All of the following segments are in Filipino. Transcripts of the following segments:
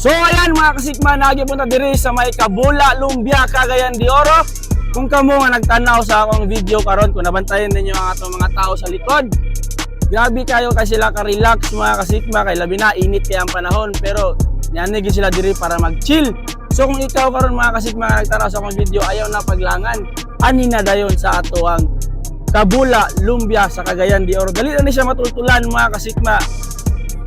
So ayan mga kasikma, nagipunta diri sa may Kabula, Lumbia, Cagayan de Oro. Kung kamo nga nagtanaw sa akong video karon, kung nabantayan ninyo ang atong mga tao sa likod. Grabe kayo kay sila ka-relax mga kasikma, kay labi na init kaya ang panahon, pero nyanigin sila diri para mag-chill. So kung ikaw karon mga kasikma nga nagtanaw sa akong video, ayaw na paglangan, ani na dayon sa ato ang Kabula, Lumbia sa Cagayan de Oro. Dali na ni siya matultulan mga kasikma.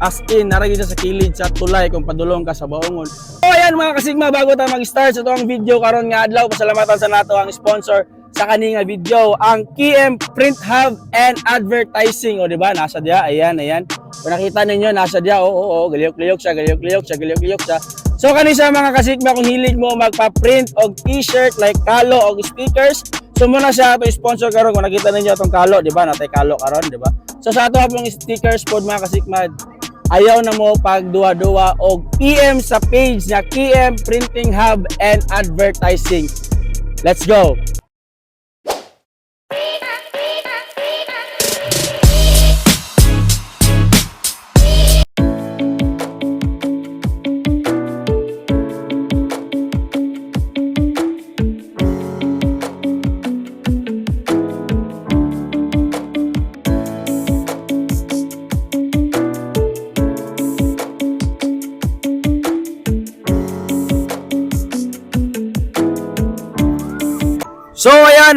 As in, naragi siya sa kilid sa tulay kung padulong ka sa baongon. So ayan mga kasigma, bago tayo mag-start sa itong video karon nga adlaw, pasalamatan sa nato ang sponsor sa kaninga video, ang KM Print Hub and Advertising. O di ba? Nasa diya, ayan, ayan. Kung nakita ninyo, nasa diya, oo, oo, galiyok-liyok siya, galiyok-liyok siya, galiyok-liyok siya. So kanisa mga kasigma, kung hilig mo magpa-print og t-shirt like kalo og stickers, so muna siya ato sponsor karon kung nakita ninyo itong kalo, di ba? Natay kalo karon, di ba? So sa ato hapong stickers pod mga kasigma, ayaw na mo pagduwa-duwa o PM sa page na KM Printing Hub and Advertising. Let's go!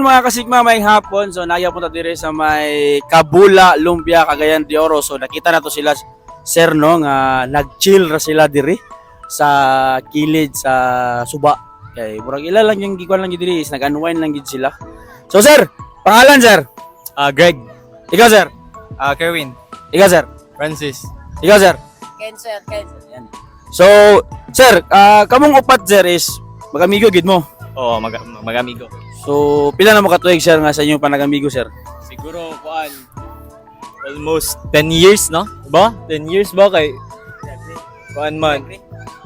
Mga kasigma may hapon. So naya punta dire sa may Kabula, Lumpia, Cagayan de Oro. So nakita na to sila sir no nga nag-chill ra sila dire sa kilid sa suba. Kay murag ila lang yung gikuan lang gyud diri is nag-unwind lang gyud sila. So sir, pangalan sir? Ah, Greg. Ikaw sir? Ah, Kerwin. Ikaw sir? Francis. Ikaw sir? Ken sir, Ken. Ayan. So sir, ah, kamong upat sir is magamigo gid mo. Oo, mag magamigo. So pila na mo katuig sir nga sa inyong panagamigo sir? Siguro, kuan, almost 10 years, no? Ba? 10 years ba kay kuan man?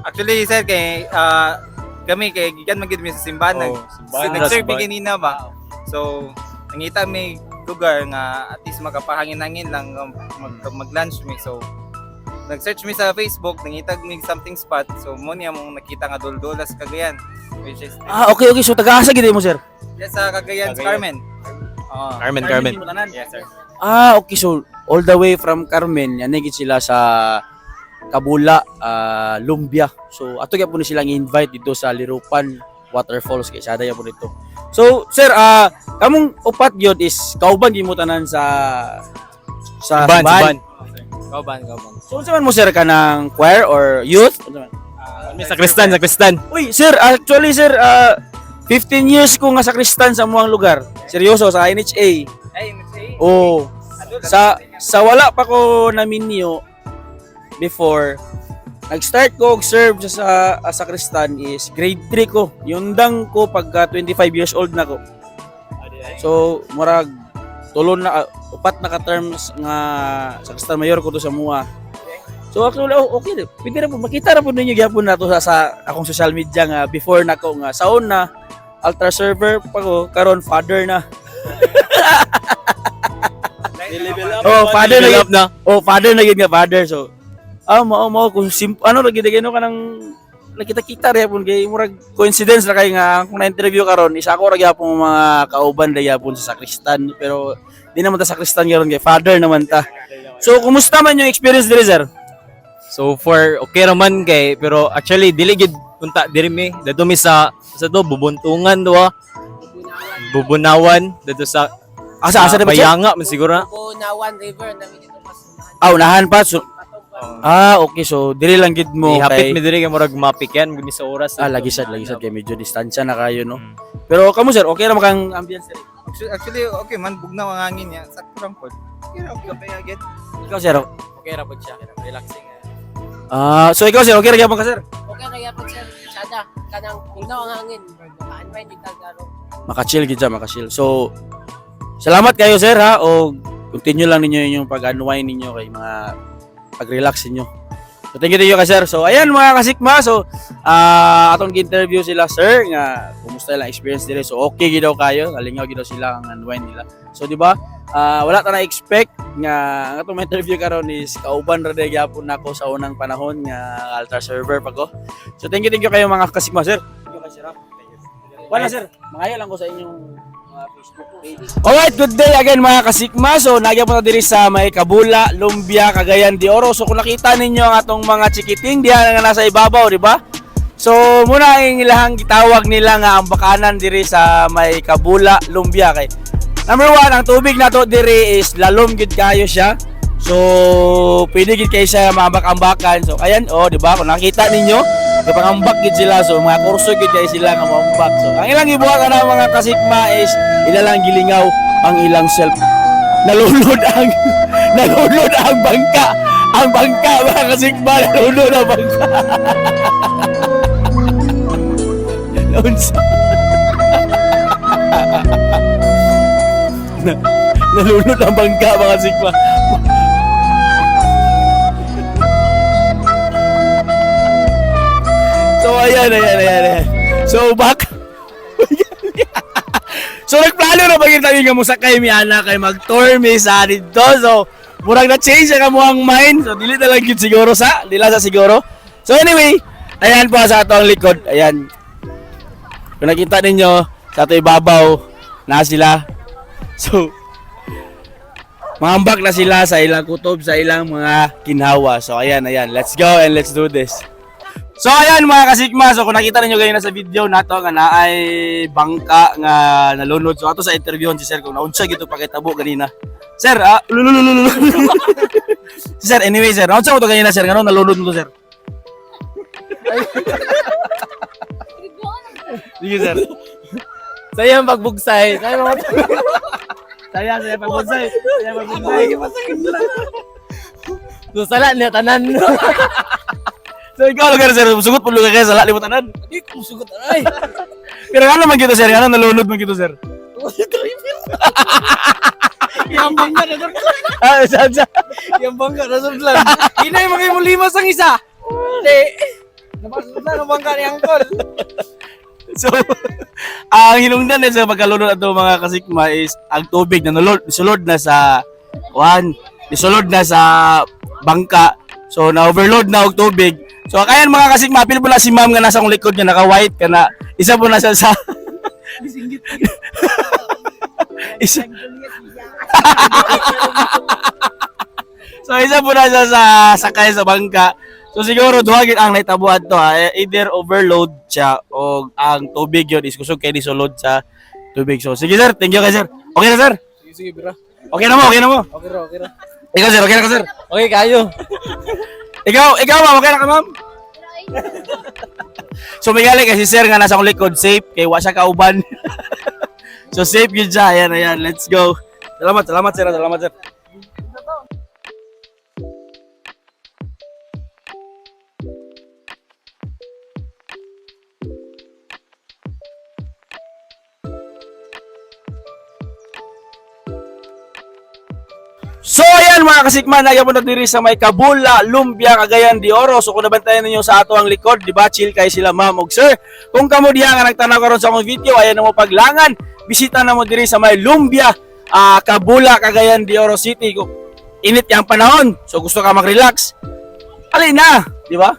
Actually, sir, kay ah, kami kay gikan magid mi sa simbahan. Oh, Nag- simbahan, Nag-serve kanina ba? So, nangita mi lugar nga at least makapahangin-hangin lang um, mag, mag-lunch mi. So, nag-search mi sa Facebook, nangita mi something spot. So, mo niya mong nakita nga duldulas Cagayan. Which is Ah, okay, okay. So, taga-asa gid mo, sir? Yes, sa Cagayan, sa Carmen. Oo. Carmen, Carmen. mo tanan? Yes, sir. Ah, okay. So, all the way from Carmen, yan gid sila sa Kabula, ah, Lumbia. So, ato kaya po ni silang invite dito sa Lirupan Waterfalls kay sada po dito. So, sir, ah, kamong upat yun is kauban gyud mo tanan sa sa Ban, Ban. ban. Kauban, kauban. So, unsa man mo sir ka ng choir or youth? Unsa man? Kami sa Kristan, sa Kristan. Uy, sir, actually sir, ah, 15 years ko nga sa Kristan sa muang lugar. Seryoso sa NHA. Ay, say, Oh, sa sa wala pa ko na minyo before nag-start ko serve sa sa, ah, sa Kristan is grade 3 ko. Yung dang ko pagka 25 years old na ko. So, murag tulon na ah, upat na ka terms nga sa Kristan Mayor ko to sa mua. So actually oh, okay. Pwede na po makita na po ninyo gyapon na to sa, sa akong social media nga before na ko nga saon na ultra server pa ko karon father na. Oh, father na up na. Oh, father na gid nga father. So, ah, mao mao kung sim ano ra gid ka nang nakita-kita ra pun kay murag coincidence ra kay nga kung na-interview karon isa ako ra gyapon mga kauban ra gyapon sa sakristan pero di naman ta sakristan karon kay father naman ta. So, kumusta man yung experience diri sir? So for okay raman kay pero actually dili gid punta diri mi dito mi sa sa to bubuntungan do ah. Bubunawan dito sa Asa asa na ba siya? Bayanga man siguro na. Bunawan River, namin dito. Ah, unahan pa. So, ah, okay. So, diri lang gid mo Ihapit mi diri kay murag mapik yan gumi sa oras. Ah, lagi sad, lagi sad kay medyo distansya na kayo, no? Mm. Pero kamo sir, okay ra kang ambience sir? actually, actually, okay man, bugnaw ang hangin niya. Sakto lang po. Okay, okay, okay, again. Ikaw sir. Okay ra pud siya. Relaxing. Ah, so ikaw sir, okay ra gyapon ka sir? Okay na yapon sir. Kanang bugnaw ang hangin. Maka-unwind yung tagaro. Maka-chill gid maka-chill. So, salamat kayo sir ha o continue lang ninyo yung pag-unwind ninyo kay mga pag-relax ninyo. So thank you, thank you ka sir. So ayan mga kasikma, so ah atong interview sila sir nga kumusta lang experience nila. So okay gid daw kayo, kalingaw gid daw sila ang unwind nila. So di ba? Ah wala ta na expect nga ang atong interview karon is kauban ra gyapon nako sa unang panahon nga altar server pa ko. So thank you, thank you kayo mga kasikma sir. Thank you kay sir. Wala sir, mangayo lang ko sa inyong. Alright, good day again mga kasikma. So, nagyan po na diri sa may Kabula, Lumbia, Cagayan de Oro. So, kung nakita ninyo ang atong mga chikiting diyan nga nasa ibabaw, di ba? So, muna ang ilahang gitawag nila nga ang bakanan diri sa may Kabula, Lumbia kay. Number one, ang tubig na to diri is lalom kayo siya. So, pwede gid kayo siya mabak-ambakan. So, ayan, oh, di ba? Kung nakita ninyo, kapangambak gid sila. So, mga kurso gid kayo sila nga mambak. So, ang ilang ibuhat na mga kasikma is ilalang gilingaw ang ilang self. Nalulod ang nalulod ang bangka. Ang bangka mga kasikma, nalulod ang bangka. Unsa? Na- nalulod ang bangka mga kasikma. So ayan, ayan, ayan, ayan. So back. so nagplano na bagay tayo nga mo sakay mi ana kay mag-tour mi sa dito. So murag na change ang ang mind. So dili na lang yun siguro sa, dila sa siguro. So anyway, ayan po sa atong likod. Ayan. Kung nakita ninyo sa ato ibabaw na sila. So Mangambak na sila sa ilang kutob, sa ilang mga kinhawa. So ayan, ayan. Let's go and let's do this. So ayan mga kasigma, so kung nakita niyo ganyan sa video nato nga naay bangka nga nalunod. So ato sa interview si Sir kung naunsa gito pakitabo ganina. Sir, ah, si Sir, anyway Sir, naunsa mo to ganina Sir, ngano nalunod mo to Sir? Sige Sir. Saya ang pagbugsay. Saya mga Saya, saya pagbonsay. Saya pagbonsay. susala niya tanan. So ikaw lugar Sir, sugot po lugar kayo sa lahat tanan. Hindi ko sugot ay. Pero ano man gito Sir, ngano nalunod man gito Sir? Yung bangka na doon. Ah, sa sa. Yung bangka na doon lang. Hinay mo kayo mo limas ang isa. Hindi. Napasod na ang bangka ni Angkol. So, ang hinungdan din sa pagkalunod ato mga kasikma is ang tubig na nulod, sulod na sa one, isulod na sa bangka. So, na-overload na og tubig. So, kayan mga kasikma, pili po na si ma'am nga nasa akong likod nga naka-white ka na isa po na siya sa isa So isa po na siya sa sakay sa bangka. So siguro duhagin ang naitabuhan to ha. Eh, Either overload siya o ang tubig yun is kusog kay sulod sa tubig. So sige sir, thank you kay sir. Okay na sir? Sige, sige, bro. Okay na mo, okay na mo. Okay, bro, okay, bro. Ikaw sir, okay na ka sir. Okay kayo. Ikaw, ikaw ma'am, okay na ka ma'am? so may gali kasi sir nga nasa akong likod, safe, kay wa siya kauban. so safe yun siya, ayan, ayan, let's go. Salamat, salamat sir, salamat sir. Mga kasikman, nagyan na diri sa may Kabula, Lumbia, Cagayan de Oro. So kung nabantayan ninyo sa ato ang likod, di ba? Chill kay sila ma'am ug sir. Kung kamo diha nga nagtanaw karon sa akong video, ayan na mo paglangan. Bisita na mo diri sa may Lumbia, ah, Kabula, Cagayan de Oro City. Kung init yang panahon, so gusto ka mag-relax. Alin na, di ba?